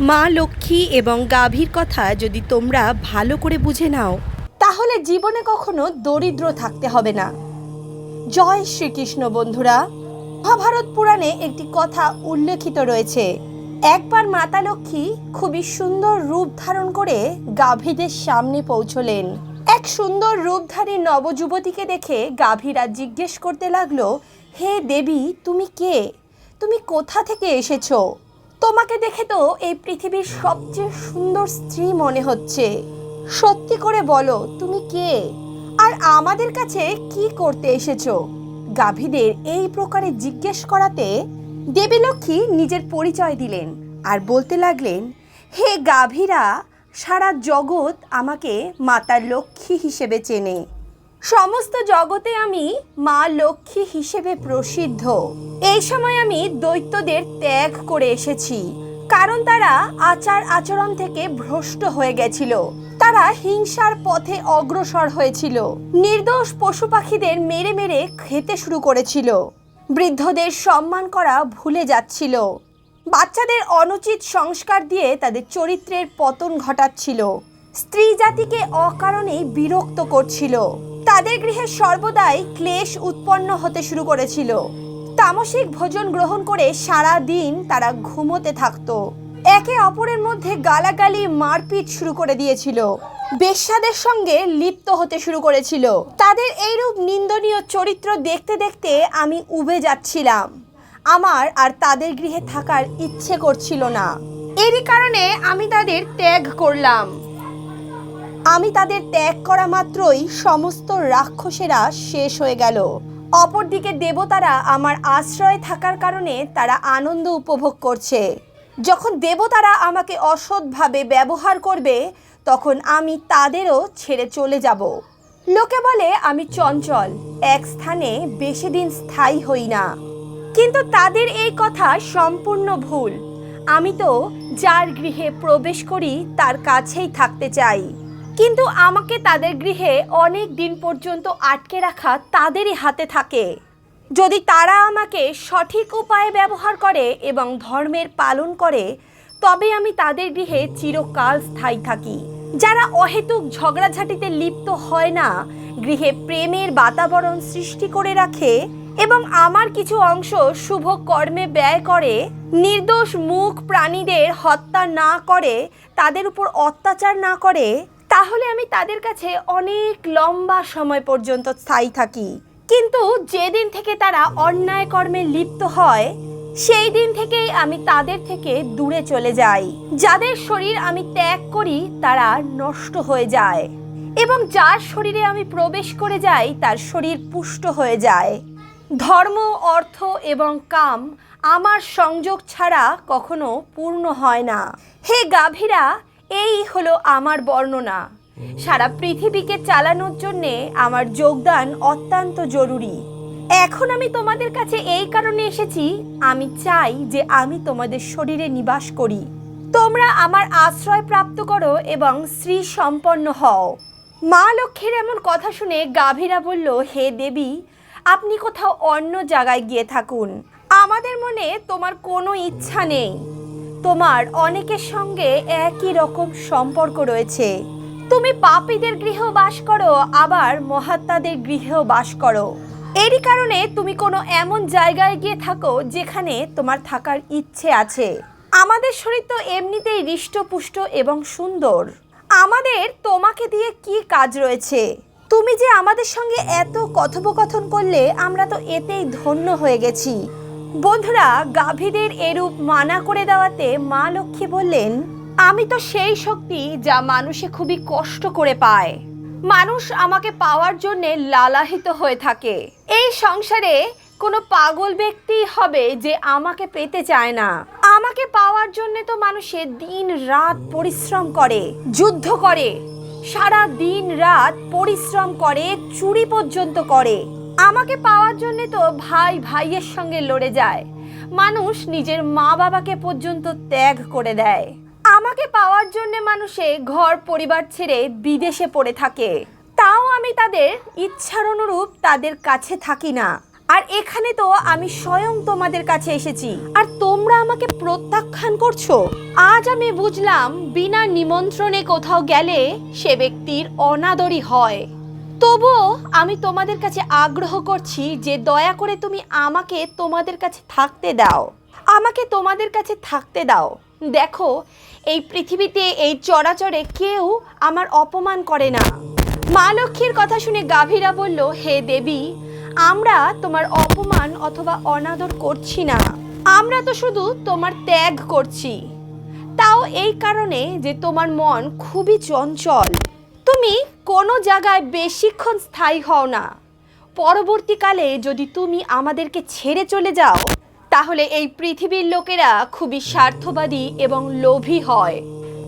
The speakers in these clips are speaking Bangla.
মা লক্ষ্মী এবং গাভীর কথা যদি তোমরা ভালো করে বুঝে নাও, তাহলে জীবনে কখনো দরিদ্র থাকতে হবে না। জয় শ্রীকৃষ্ণ বন্ধুরা, মহাভারত পুরাণে একটি কথা উল্লেখিত রয়েছে। একবার মাতা লক্ষ্মী খুবই সুন্দর রূপ ধারণ করে গাভীদের সামনে পৌঁছলেন। এক সুন্দর রূপধারী নবযুবতীকে দেখে গাভীরা জিজ্ঞেস করতে লাগল, হে দেবী, তুমি কে? তুমি কোথা থেকে এসেছ? তোমাকে দেখে তো এই পৃথিবীর সবচেয়ে সুন্দর স্ত্রী মনে হচ্ছে। সত্যি করে বলো, তুমি কে? আর আমাদের কাছে কি করতে এসেছ? গাভীদের এই প্রকারে জিজ্ঞেস করাতে দেবী লক্ষ্মী নিজের পরিচয় দিলেন আর বলতে লাগলেন, হে গাভীরা, সারা জগৎ আমাকে মাতা লক্ষ্মী হিসেবে চেনে। সমস্ত জগতে আমি মা লক্ষ্মী হিসেবে প্রসিদ্ধ। এই সময় আমি দৈত্যদের ত্যাগ করে এসেছি, কারণ তারা আচার আচরণ থেকে ভ্রষ্ট হয়ে গেছিল। তারা হিংসার পথে অগ্রসর হয়েছিল। নির্দোষ পশু পাখিদের মেরে মেরে খেতে শুরু করেছিল। বৃদ্ধদের সম্মান করা ভুলে যাচ্ছিল। বাচ্চাদের অনুচিত সংস্কার দিয়ে তাদের চরিত্রের পতন ঘটাচ্ছিল। স্ত্রী জাতিকে অকারণেই বিরক্ত করছিল। তাদের গৃহে সর্বদাই ক্লেশ উৎপন্ন হতে শুরু করেছিল। তামসিক ভোজন গ্রহণ করে সারা দিন তারা ঘুমোতে থাকতো। একে অপরের মধ্যে গালাগালি, মারপিট শুরু করে দিয়েছিল। বেশ্যাদের সঙ্গে লিপ্ত হতে শুরু করেছিল। তাদের এইরূপ নিন্দনীয় চরিত্র দেখতে দেখতে আমি উবে যাচ্ছিলাম। আমার আর তাদের গৃহে থাকার ইচ্ছে করছিল না। এরই কারণে আমি তাদের ত্যাগ করলাম। আমি তাদের ত্যাগ করা মাত্রই সমস্ত রাক্ষসেরা শেষ হয়ে গেল। অপরদিকে দেবতারা আমার আশ্রয় থাকার কারণে তারা আনন্দ উপভোগ করছে। যখন দেবতারা আমাকে অসৎভাবে ব্যবহার করবে, তখন আমি তাদেরও ছেড়ে চলে যাব। লোকে বলে, আমি চঞ্চল, এক স্থানে বেশি দিন স্থায়ী হই না। কিন্তু তাদের এই কথা সম্পূর্ণ ভুল। আমি তো যার গৃহে প্রবেশ করি, তার কাছেই থাকতে চাই। কিন্তু আমাকে তাদের গৃহে অনেক দিন পর্যন্ত আটকে রাখা তাদেরই হাতে থাকে। যদি তারা আমাকে সঠিক উপায়ে ব্যবহার করে এবং ধর্মের পালন করে, তবে আমি তাদের গৃহে চিরকাল স্থায়ী থাকি। যারা অহেতুক ঝগড়াঝাটিতে লিপ্ত হয় না, গৃহে প্রেমের বাতাবরণ সৃষ্টি করে রাখে এবং আমার কিছু অংশ শুভ কর্মে ব্যয় করে, নির্দোষ মুখ প্রাণীদের হত্যা না করে, তাদের উপর অত্যাচার না করে তাহলে আমি তাদের কাছে অনেক লম্বা সময় পর্যন্ত স্থায়ী থাকি। কিন্তু যেদিন থেকে তারা অন্যায় কর্মে লিপ্ত হয়, সেই দিন থেকেই আমি তাদের থেকে দূরে চলে যাই। যাদের শরীর আমি ত্যাগ করি, তারা নষ্ট হয়ে যায়। এবং যার শরীরে আমি প্রবেশ করে যাই, তার শরীর পুষ্ট হয়ে যায়। ধর্ম, অর্থ এবং কাম আমার সংযোগ ছাড়া কখনো পূর্ণ হয় না। হে গাভীরা এই হলো আমার বর্ণনা। সারা পৃথিবীকে চালানোর জন্যে আমার যোগদান অত্যন্ত জরুরি। এখন আমি তোমাদের কাছে এই কারণে এসেছি, আমি চাই যে আমি তোমাদের শরীরে নিবাস করি। তোমরা আমার আশ্রয় প্রাপ্ত করো এবং শ্রী সম্পন্ন হও। মা লক্ষ্মীর এমন কথা শুনে গাভীরা বলল, হে দেবী, আপনি কোথাও অন্য জায়গায় গিয়ে থাকুন। আমাদের মনে তোমার কোনো ইচ্ছা নেই। তোমার অনেকের সঙ্গে একই রকম সম্পর্ক রয়েছে। তুমি পাপীদের গৃহেও বাস করো, আবার মহাত্মাদের গৃহেও বাস করো। এরই কারণে তুমি কোনো এমন জায়গায় গিয়ে থাকো যেখানে তোমার থাকার ইচ্ছে আছে। আমাদের শরীর তো এমনিতেই হৃষ্টপুষ্ট এবং সুন্দর। আমাদের তোমাকে দিয়ে কি কাজ রয়েছে? তুমি যে আমাদের সঙ্গে এত কথোপকথন করলে আমরা তো এতেই ধন্য হয়ে গেছি। বন্ধুরা, গাভীদের এরূপ মানা করে দেওয়াতে মা লক্ষ্মী বললেন, আমি তো সেই শক্তি যা মানুষে খুবই কষ্ট করে পায়। মানুষ আমাকে পাওয়ার জন্য লালাহিত হয়ে থাকে। এই সংসারে কোনো পাগল ব্যক্তি হবে যে আমাকে পেতে চায় না। আমাকে পাওয়ার জন্য তো মানুষে দিন রাত পরিশ্রম করে, যুদ্ধ করে। সারা দিন রাত পরিশ্রম করে, চুরি পর্যন্ত করে। আমাকে পাওয়ার জন্য তো ভাই ভাইয়ের সঙ্গে লড়ে যায়। মানুষ নিজের মা বাবাকে পর্যন্ত ত্যাগ করে দেয়। আমাকে পাওয়ার জন্য মানুষে ঘর পরিবার ছেড়ে বিদেশে পড়ে থাকে। তাও আমি তাদের ইচ্ছার অনুরূপ তাদের কাছে থাকি না। আর এখানে তো আমি স্বয়ং তোমাদের কাছে এসেছি। আর তোমরা আমাকে প্রত্যাখ্যান করছ। আজ আমি বুঝলাম, বিনা নিমন্ত্রণে কোথাও গেলে সে ব্যক্তির অনাদরই হয়। তবুও আমি তোমাদের কাছে আগ্রহ করছি যে দয়া করে তুমি আমাকে তোমাদের কাছে থাকতে দাও। আমাকে তোমাদের কাছে থাকতে দাও। দেখো, এই পৃথিবীতে এই চরাচরে কেউ আমার অপমান করে না। মা লক্ষ্মীর কথা শুনে গাভীরা বলল, হে দেবী, আমরা তোমার অপমান অথবা অনাদর করছি না। আমরা তো শুধু তোমার ত্যাগ করছি। তাও এই কারণে যে তোমার মন খুবই চঞ্চল। কোনো জায়গায় বেশিক্ষণ স্থায়ী হও না। পরবর্তীকালে যদি তুমি আমাদেরকে ছেড়ে চলে যাও, তাহলে এই পৃথিবীর লোকেরা খুবই স্বার্থবাদী এবং লোভী হয়।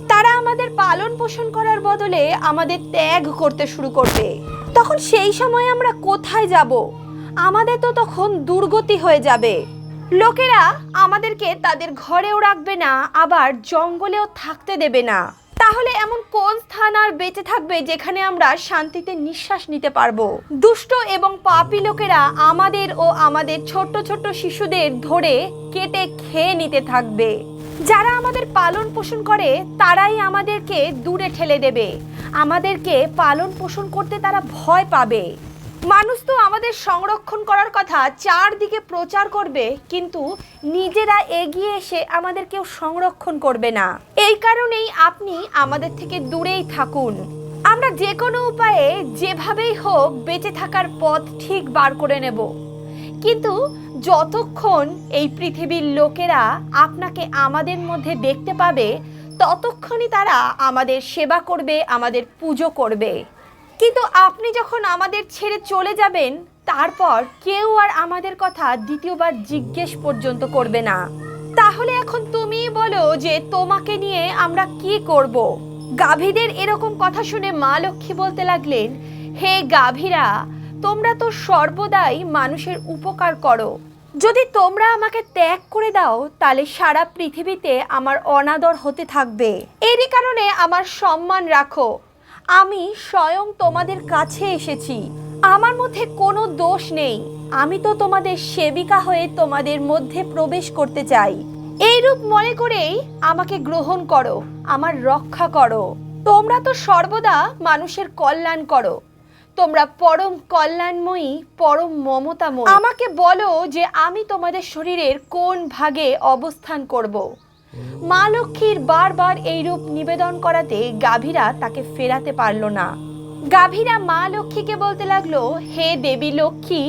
তারা আমাদের পালন পোষণ করার বদলে আমাদের ত্যাগ করতে শুরু করবে। তখন সেই সময় আমরা কোথায় যাব? আমাদের তো তখন দুর্গতি হয়ে যাবে। লোকেরা আমাদেরকে তাদের ঘরেও রাখবে না, আবার জঙ্গলেও থাকতে দেবে না। তাহলে এমন কোন স্থান আর বেঁচে থাকবে যেখানে আমরা শান্তিতে নিঃশ্বাস নিতে পারব? দুষ্ট এবং পাপি লোকেরা আমাদের ও আমাদের ছোট্ট ছোট্ট শিশুদের ধরে কেটে খেয়ে নিতে থাকবে। যারা আমাদের পালন পোষণ করে, তারাই আমাদেরকে দূরে ঠেলে দেবে। আমাদেরকে পালন পোষণ করতে তারা ভয় পাবে। মানুষ তো আমাদের সংরক্ষণ করার কথা চারদিকে প্রচার করবে, কিন্তু নিজেরা এগিয়ে এসে আমাদের কেউ সংরক্ষণ করবে না। এই কারণেই আপনি আমাদের থেকে দূরেই থাকুন। আমরা যে কোনো উপায়ে যেভাবেই হোক বেঁচে থাকার পথ ঠিক বার করে নেব। কিন্তু যতক্ষণ এই পৃথিবীর লোকেরা আপনাকে আমাদের মধ্যে দেখতে পাবে, ততক্ষণই তারা আমাদের সেবা করবে, আমাদের পুজো করবে। কিন্তু আপনি যখন আমাদের ছেড়ে চলে যাবেন, তারপর কেউ আর আমাদের কথা দ্বিতীয়বার জিজ্ঞেস পর্যন্ত করবে না। তাহলে এখন তুমি বলো যে তোমাকে নিয়ে আমরা কি করব। গাভীদের এরকম কথা শুনে মা লক্ষ্মী বলতে লাগলেন, হে গাভীরা, তোমরা তো সর্বদাই মানুষের উপকার করো। যদি তোমরা আমাকে ত্যাগ করে দাও, তাহলে সারা পৃথিবীতে আমার অনাদর হতে থাকবে। এরই কারণে আমার সম্মান রাখো। আমি স্বয়ং তোমাদের কাছে এসেছি। আমার মধ্যে কোনো দোষ নেই। আমি তো তোমাদের সেবিকা হয়ে তোমাদের মধ্যে প্রবেশ করতে চাই। এই রূপ মনে করেই আমাকে গ্রহণ করো, আমার রক্ষা করো। তোমরা তো সর্বদা মানুষের কল্যাণ করো। তোমরা পরম কল্যাণময়ী, পরম মমতাময়ী। আমাকে বলো যে আমি তোমাদের শরীরের কোন ভাগে অবস্থান করব। মা লক্ষ্মীর বারবার এই রূপ নিবেদন করাতে গাভীরা তাকে ফেরাতে পারল না। গাভীরা মা লক্ষ্মীকে বলতে লাগল, হে দেবী লক্ষ্মী,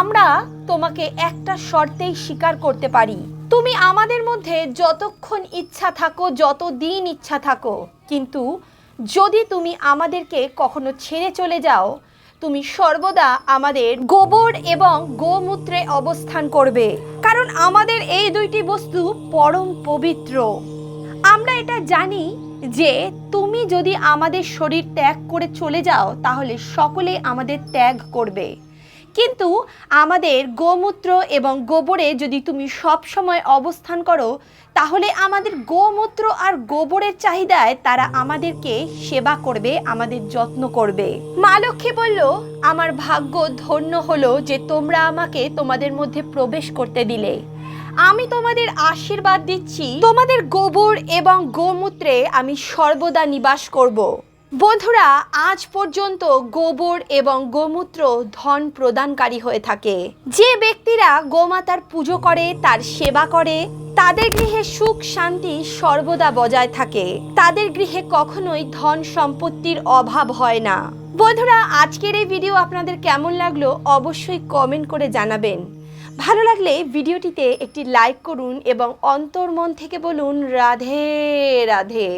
আমরা তোমাকে একটা শর্তেই স্বীকার করতে পারি। তুমি আমাদের মধ্যে যতক্ষণ ইচ্ছা থাকো যত দিন ইচ্ছা থাকো, কিন্তু যদি তুমি আমাদেরকে কখনো ছেড়ে চলে যাও তুমি সর্বদা আমাদের গোবর এবং গোমূত্রে অবস্থান করবে। কারণ আমাদের এই দুইটি বস্তু পরম পবিত্র। আমরা এটা জানি যে তুমি যদি আমাদের শরীর ত্যাগ করে চলে যাও, তাহলে সকলে আমাদের ত্যাগ করবে। কিন্তু আমাদের গোমূত্র এবং গোবরে যদি তুমি সব সময় অবস্থান করো, তাহলে আমাদের গোমূত্র আর গোবরের চাহিদায় তারা আমাদেরকে সেবা করবে, আমাদের যত্ন করবে। মা লক্ষ্মী বলল, আমার ভাগ্য ধন্য হলো যে তোমরা আমাকে তোমাদের মধ্যে প্রবেশ করতে দিলে। আমি তোমাদের আশীর্বাদ দিচ্ছি। তোমাদের গোবর এবং গোমূত্রে আমি সর্বদা নিবাস করব। বন্ধুরা, আজ পর্যন্ত গোবর এবং গোমূত্র ধন প্রদানকারী হয়ে থাকে। যে ব্যক্তিরা গোমাতার পুজো করে, তার সেবা করে, তাদের গৃহে সুখ শান্তি সর্বদা বজায় থাকে। তাদের গৃহে কখনোই ধন সম্পত্তির অভাব হয় না। বন্ধুরা, আজকের এই ভিডিও আপনাদের কেমন লাগল অবশ্যই কমেন্ট করে জানাবেন। ভালো লাগলে ভিডিওটিতে একটি লাইক করুন এবং অন্তর্মন থেকে বলুন, রাধে রাধে।